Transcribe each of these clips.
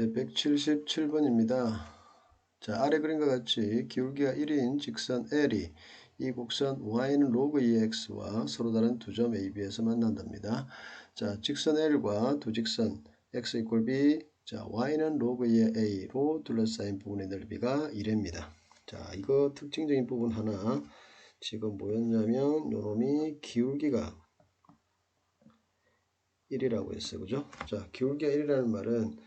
네, 177번입니다. 자, 아래 그림과 같이 기울기가 1인 직선 L이 이 곡선 y는 로그 2x와 서로 다른 두 점 AB에서 만난답니다. 자, 직선 L과 두 직선 x 이퀄 b, 자, y는 로그 2의 a로 둘러싸인 부분의 넓이가 1입니다. 자, 이거 특징적인 부분 하나 지금 뭐였냐면 요놈이 기울기가 1이라고 했어요. 그죠? 자, 기울기가 1이라는 말은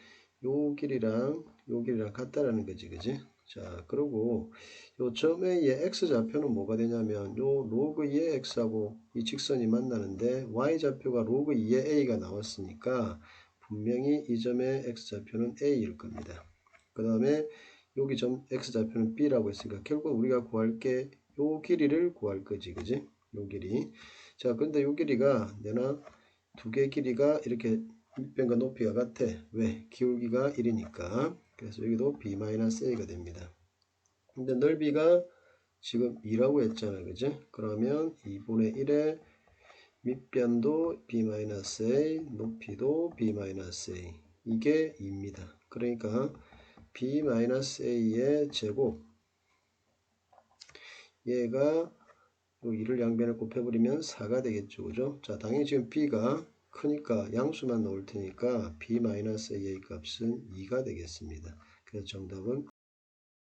요 길이랑 요 길이랑 같다라는 거지. 그지? 자, 그리고 요점 A의 x 좌표는 뭐가 되냐면 요 로그 2의 x하고 이 직선이 만나는데 y 좌표가 로그 2의 a가 나왔으니까 분명히 이 점의 x 좌표는 a일 겁니다. 그 다음에 여기 점 x 좌표는 b라고 했으니까 결국 우리가 구할 게 요 길이를 구할 거지. 그지? 요 길이. 자, 근데 요 길이가 내나 두 개 길이가 이렇게 밑변과 높이가 같아. 왜? 기울기가 1이니까. 그래서 여기도 b-a가 됩니다. 근데 넓이가 지금 2라고 했잖아. 그지? 그러면 2분의 1의 밑변도 b-a, 높이도 b-a. 이게 2입니다. 그러니까 b-a의 제곱 얘가 2를 양변에 곱해버리면 4가 되겠죠. 그죠? 자, 당연히 지금 b가 크니까 양수만 넣을 테니까 b-a의 값은 2가 되겠습니다. 그래서 정답은